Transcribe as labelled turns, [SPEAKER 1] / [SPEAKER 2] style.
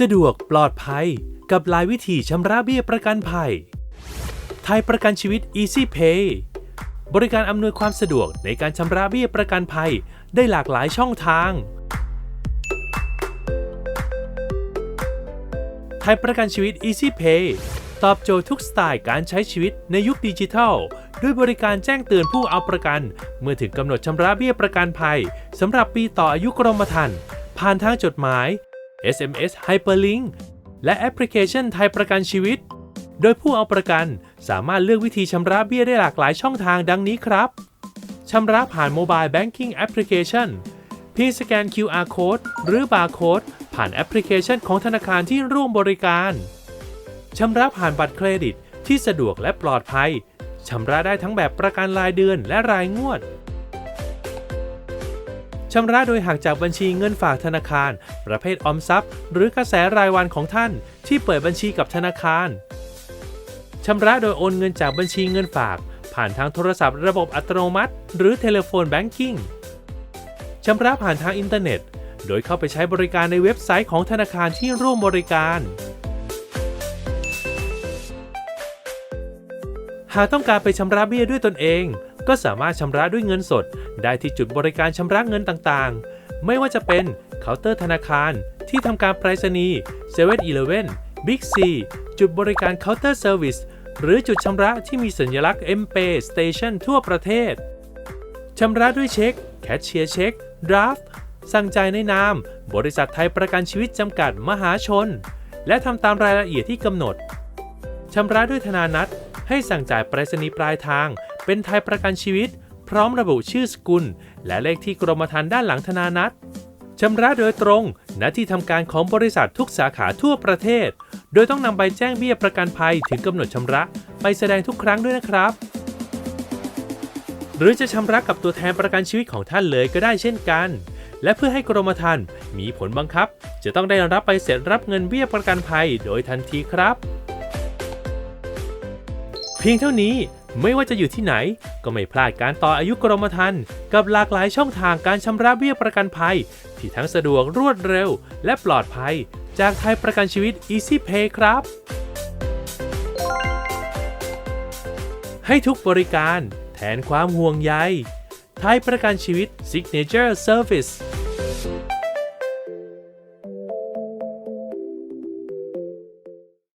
[SPEAKER 1] สะดวกปลอดภัย กับหลายวิธีชำระเบี้ยประกันภัย ไทยประกันชีวิต Easy Pay บริการอำนวยความสะดวกในการชำระเบี้ยประกันภัยได้หลากหลายช่องทาง ไทยประกันชีวิต Easy Pay ตอบโจทย์ทุกสไตล์การใช้ชีวิตในยุคดิจิทัล ด้วยบริการแจ้งเตือนผู้เอาประกัน เมื่อถึงกำหนดชำระเบี้ยประกันภัยสำหรับปีต่ออายุกรมธรรม์ผ่านทางจดหมาย SMS Hyperlink และแอปพลิเคชันไทยประกันชีวิต โดยผู้เอาประกันสามารถเลือกวิธีชำระเบี้ยได้หลากหลายช่องทางดังนี้ครับ ชำระผ่านโมบายแบงกิ้งแอปพลิเคชันเพียงสแกน QR Code หรือบาร์โค้ดผ่านแอปพลิเคชันของธนาคารที่ร่วมบริการ ชำระผ่านบัตรเครดิตที่สะดวกและปลอดภัย ชำระได้ทั้งแบบประกันรายเดือนและรายงวด ชำระโดยหักจากบัญชีเงินฝากธนาคาร ประเภทออมทรัพย์ หรือกระแสรายวันของท่าน ที่เปิดบัญชีกับธนาคารชำระโดยโอนเงินจากบัญชีเงินฝาก ผ่านทางโทรศัพท์ระบบอัตโนมัติ หรือเทเลโฟนแบงกิ้งชำระผ่านทางอินเทอร์เน็ต โดยเข้าไปใช้บริการในเว็บไซต์ของธนาคารที่ร่วมบริการ หากต้องการไปชำระเบี้ยด้วยตนเอง ก็สามารถชำระด้วยเงินสด ได้ที่จุดบริการชำระเงินต่างๆ ไม่ว่าจะเป็นเคาน์เตอร์ธนาคาร ที่ทำการไปรษณีย์7 e เ e ่ e อบิ๊กซีจุดบริการเคาน์เตอร์เซอร์วิสหรือจุดชำระที่มีสัญลักษณ์ m p a y Station ทั่วประเทศชำระด้วยเช็ค แคชเชียร์เช็ค ดราฟต์สั่งจ่ายในนาม บริษัทไทยประกันชีวิตจำกัดมหาชน และทำตามรายละเอียดที่กำหนดชำระด้วยธนานัต ให้สั่งจ่ายไปรษณีย์ปลายทาง เป็นไทยประกันชีวิต พร้อมระบุชื่อสกุล และเลขที่กรมธรรม์ด้านหลังธนานัตชำระโดยตรง ณ ที่ทำการของบริษัททุกสาขาทั่วประเทศ โดยต้องนำใบแจ้งเบี้ยประกันภัยถึงกำหนดชำระ ไปแสดงทุกครั้งด้วยนะครับ หรือจะชำระกับตัวแทนประกันชีวิตของท่านเลยก็ได้เช่นกัน และเพื่อให้กรมธรรม์มีผลบังคับ จะต้องได้รับใบเสร็จรับเงินเบี้ยประกันภัยโดยทันทีครับ เพียงเท่านี้ไม่ว่าจะอยู่ที่ไหน ก็ไม่พลาดการต่ออายุกรมธรรม์กับหลากหลายช่องทางการชำระเบี้ยประกันภัย ที่ทั้งสะดวกรวดเร็ว และปลอดภัย จากไทยประกันชีวิต Easy Pay ครับ ให้ทุกบริการแทนความห่วงใยไทยประกันชีวิต Signature Service